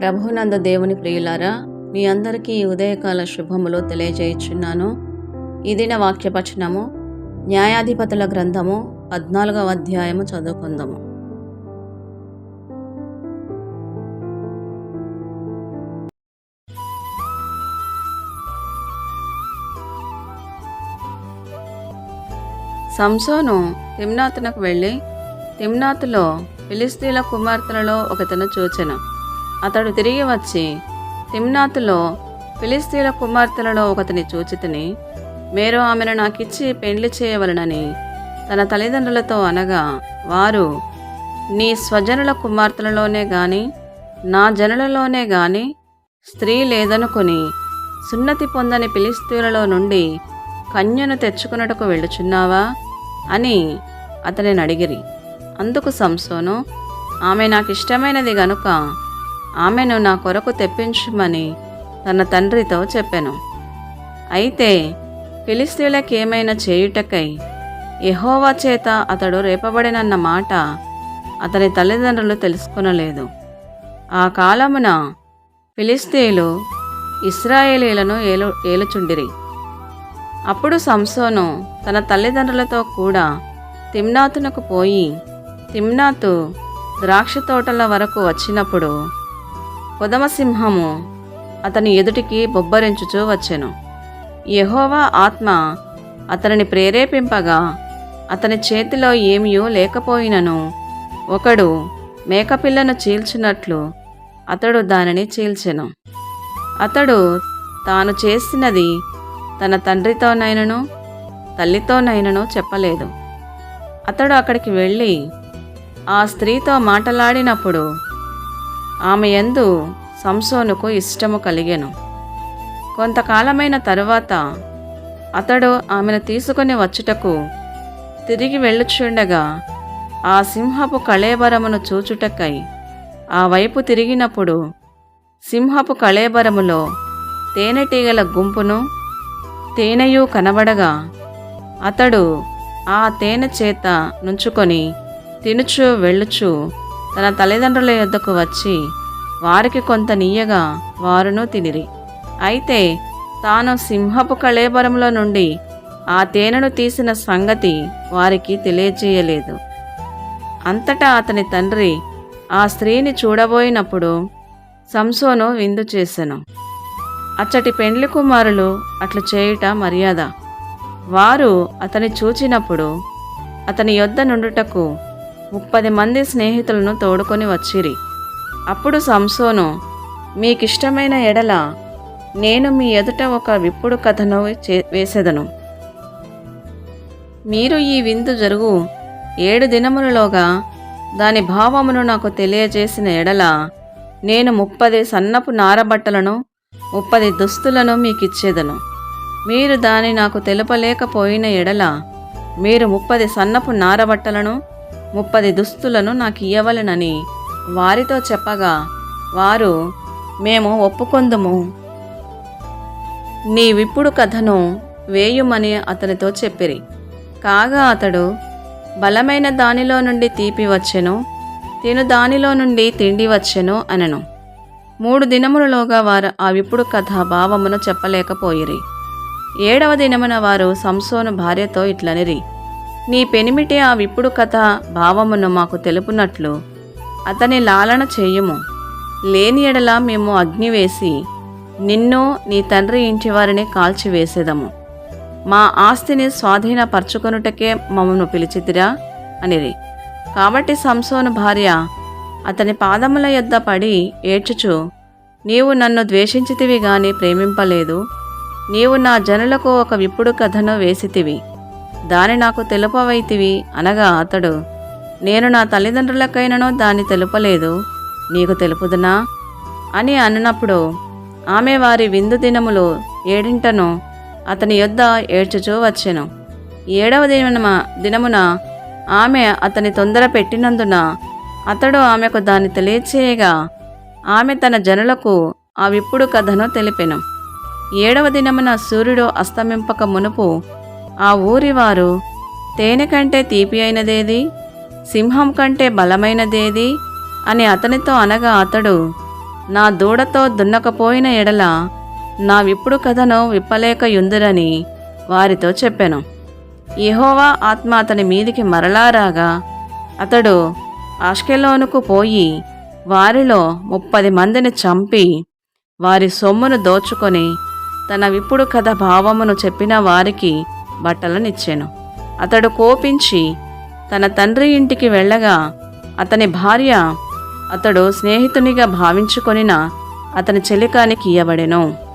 ప్రభునంద దేవుని ప్రియులారా మీ అందరికీ ఈ ఉదయకాల శుభములు తెలియజేయుచున్నాను. ఇదిన వాక్యపచనము న్యాయాధిపతుల గ్రంథము పద్నాలుగవ అధ్యాయము చదువుకుందాము. సంసోను తిమ్నాతునకు వెళ్ళి తిమ్నాతులో ఫిలిస్తీన్ల కుమార్తెలలో ఒకతను చూచెను. అతడు తిరిగి వచ్చి తిమ్నాతులో ఫిలిస్తీన్ల కుమార్తెలలో ఒకతిని చూచితిని మీరు ఆమెను నాకిచ్చి పెండ్లి చేయవలనని తన తల్లిదండ్రులతో అనగా వారు నీ స్వజనుల కుమార్తెలలోనే గాని నా జనులలోనే గాని స్త్రీ లేదనుకొని సున్నతి పొందని ఫిలిస్తీన్లలో నుండి కన్యను తెచ్చుకున్నటకు వెళ్ళుచున్నావా? అని అతనిని అడిగిరి. అందుకు సంసోను ఆమె నాకు ఇష్టమైనది గనుక ఆమెను నా కొరకు తెప్పించుమని తన తండ్రితో చెప్పాను. అయితే ఫిలిస్తీన్లకు ఏమైనా చేయుటకై ఎహోవా చేత అతడు రేపబడినన్న మాట అతని తల్లిదండ్రులు తెలుసుకొనలేదు. ఆ కాలమున ఫిలిస్తీన్లు ఇస్రాయేలీలను ఏలు ఏలుచుండిరి. అప్పుడు సంసోను తన తల్లిదండ్రులతో కూడా తిమ్నాతునకు పోయి తిమ్నాతు ద్రాక్ష తోటల వరకు వచ్చినప్పుడు ఉదమసింహము అతని ఎదుటికి బొబ్బరించుచూ వచ్చెను. యహోవా ఆత్మ అతనిని ప్రేరేపింపగా అతని చేతిలో ఏమీ లేకపోయినను. ఒకడు మేకపిల్లను చీల్చినట్లు అతడు దానిని చీల్చెను. అతడు తాను చేసినది తన తండ్రితోనైనను తల్లితోనైనను చెప్పలేదు. అతడు అక్కడికి వెళ్ళి ఆ స్త్రీతో మాటలాడినప్పుడు ఆమె యందు సంసోనుకు ఇష్టము కలిగెను. కొంతకాలమైన తరువాత అతడు ఆమెను తీసుకొని వచ్చుటకు తిరిగి వెళ్ళుచుండగా ఆ సింహపు కళేబరమును చూచుటకై ఆ వైపు తిరిగినప్పుడు సింహపు కళేబరములో తేనెటీగల గుంపును తేనెయు కనబడగా అతడు ఆ తేనె చేత నుంచుకొని తినుచు వెళ్ళుచు తన తల్లిదండ్రుల యొద్దకు వచ్చి వారికి కొంత నీయగా వారును తినిరి. అయితే తాను సింహపు కళేబరంలో నుండి ఆ తేనెను తీసిన సంగతి వారికి తెలియజేయలేదు అంతటా అతని తండ్రి ఆ స్త్రీని చూడబోయినప్పుడు సంసోను విందు చేశాను అచ్చటి పెండ్లి కుమారులు అట్లు చేయుట మర్యాద. వారు అతని చూచినప్పుడు అతని యొద్ద నుండుటకు ముప్పది మంది స్నేహితులను తోడుకొని వచ్చిరి. అప్పుడు సంసోను మీకిష్టమైన ఎడల నేను మీ ఎదుట ఒక విప్పుడు కథను చే వేసేదను. మీరు ఈ విందు జరుగు. ఏడు దినములలోగా దాని భావమును నాకు తెలియజేసిన ఎడల నేను ముప్పది సన్నపు నారబట్టలను ముప్పది దుస్తులను మీకిచ్చేదను. మీరు దాని నాకు తెలుపలేకపోయిన ఎడల మీరు ముప్పది సన్నపు నారబట్టలను ముప్పది దుస్తులను నాకు ఇయ్యవలెనని వారితో చెప్పగా వారు మేము ఒప్పుకొందుము. నీ విప్పుడు కథను వేయుమని అతనితో చెప్పిరి. కాగా అతడు బలమైన దానిలో నుండి తీపి వచ్చెను తిను దానిలో నుండి తిండి వచ్చెను అనను. మూడు దినములలోగా వారు ఆ విప్పుడు కథ భావమును చెప్పలేకపోయిరి. ఏడవ దినమున వారు సంసోను భార్యతో ఇట్లనిరి. నీ పెనిమిటి ఆ విప్పుడు కథ భావమును మాకు తెలుపునట్లు అతని లాలన చేయుము. లేని ఎడల మేము అగ్ని వేసి నిన్ను నీ తండ్రి ఇంటివారిని కాల్చివేసేదము. మా ఆస్తిని స్వాధీనపరచుకొనుటకే మమ్మను పిలిచితిరా అనిరి. కాబట్టి సంసోను భార్య అతని పాదముల యొద్ద పడి ఏడ్చుచు నీవు నన్ను ద్వేషించితివి గాని ప్రేమింపలేదు. నీవు నా జనులకు ఒక విప్పుడు కథను వేసితివి. దాని నాకు తెలుపవైతివి అనగా అతడు నేను నా తల్లిదండ్రులకైనను దాన్ని తెలుపలేదు నీకు తెలుపుదునా? అని అన్నప్పుడు ఆమె వారి విందు దినములు ఏడింటను అతని యొద్ద ఏడ్చుచూ వచ్చెను. ఏడవ దినమున దినమున ఆమె అతని తొందర పెట్టినందున అతడు ఆమెకు దాన్ని తెలియచేయగా ఆమె తన జనులకు ఆ విప్పుడు కథను తెలిపెను. ఏడవ దినమున సూర్యుడు అస్తమింపక మునుపు ఆ ఊరివారు తేనె కంటే తీపి అయినదేది? సింహం కంటే బలమైనదేది? అని అతనితో అనగా అతడు నా దూడతో దున్నకపోయిన ఎడల నా విప్పుడు కథను విప్పలేక యుందురని వారితో చెప్పాను. యహోవా ఆత్మ అతని మీదికి మరలా రాగా అతడు అష్కెలోనుకు పోయి వారిలో ముప్పది మందిని చంపి వారి సొమ్మును దోచుకొని తన విప్పుడు కథ భావమును చెప్పిన వారికి బట్టలనిచ్చాను. అతడు కోపించి తన తండ్రి ఇంటికి వెళ్ళగా అతని భార్య అతడు స్నేహితునిగా భావించుకొనిన అతని చెలికానికి ఇయ్యబడెను.